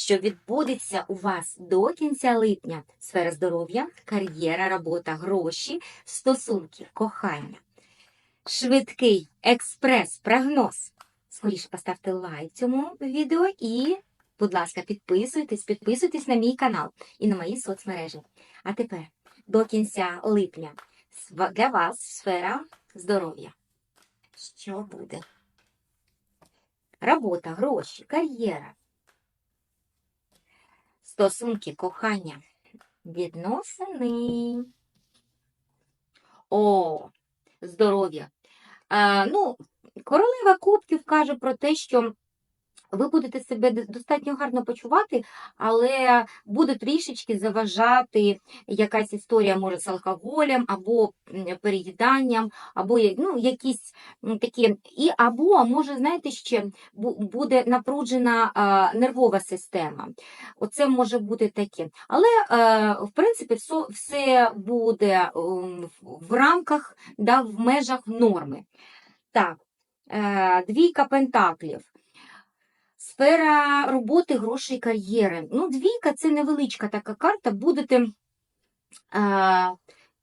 що відбудеться у вас до кінця липня: сфера здоров'я, кар'єра, робота, гроші, стосунки, кохання. Швидкий експрес-прогноз. Скоріше поставте лайк цьому відео і, будь ласка, підписуйтесь, підписуйтесь на мій канал і на мої соцмережі. А тепер до кінця липня для вас сфера здоров'я. Що буде? Робота, гроші, кар'єра. Стосунки, кохання, відносини. О, здоров'я. Ну, королева кубків каже про те, що ви будете себе достатньо гарно почувати, але буде трішечки заважати якась історія, може, з алкоголем, або переїданням, або ну, якісь такі, і або, може, знаєте, ще буде напруджена а, нервова система. Оце може бути таке. Але, е, в принципі, все, все буде ем, в- в рамках, да, в межах норми. Так, е, двійка пентаклів. Сфера роботи, грошей, кар'єри. Ну, двійка це невеличка така карта. Будете е,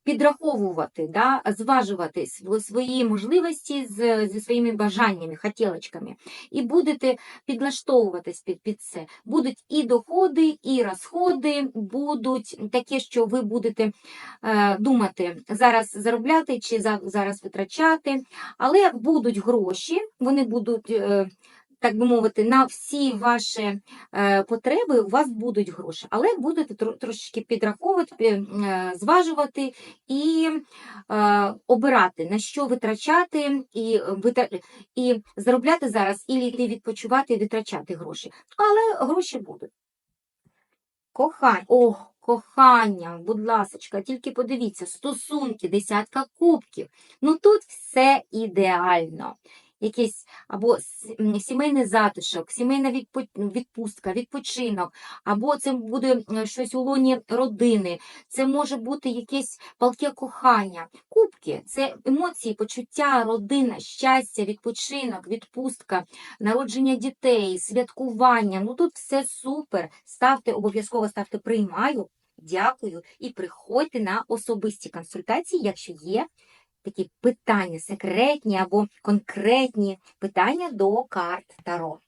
підраховувати, да, зважувати св- свої можливості з, зі своїми бажаннями, хотілочками. І будете підлаштовуватись під, під це. Будуть і доходи, і розходи, будуть таке, що ви будете е, думати, зараз заробляти чи за, зараз витрачати. Але будуть гроші, вони будуть. Е, так би мовити, на всі ваші е, потреби у вас будуть гроші, але будете тро- трошечки підраховувати, е, зважувати і е, обирати, на що витрачати, і, і заробляти зараз, і йти відпочивати і витрачати гроші. Але гроші будуть. Кохання, ох, кохання, будь ласочка, тільки подивіться, стосунки, десятка кубків. Ну тут все ідеально. Якийсь або сімейний затишок, сімейна відпустка, відпочинок, або це буде е, щось у лоні родини, це може бути якесь палке кохання. Кубки це емоції, почуття, родина, щастя, відпочинок, відпустка, народження дітей, святкування. Ну тут все супер. Ставте, обов'язково ставте приймаю. Дякую і приходьте на особисті консультації, якщо є такі питання, секретні або конкретні питання до карт Таро.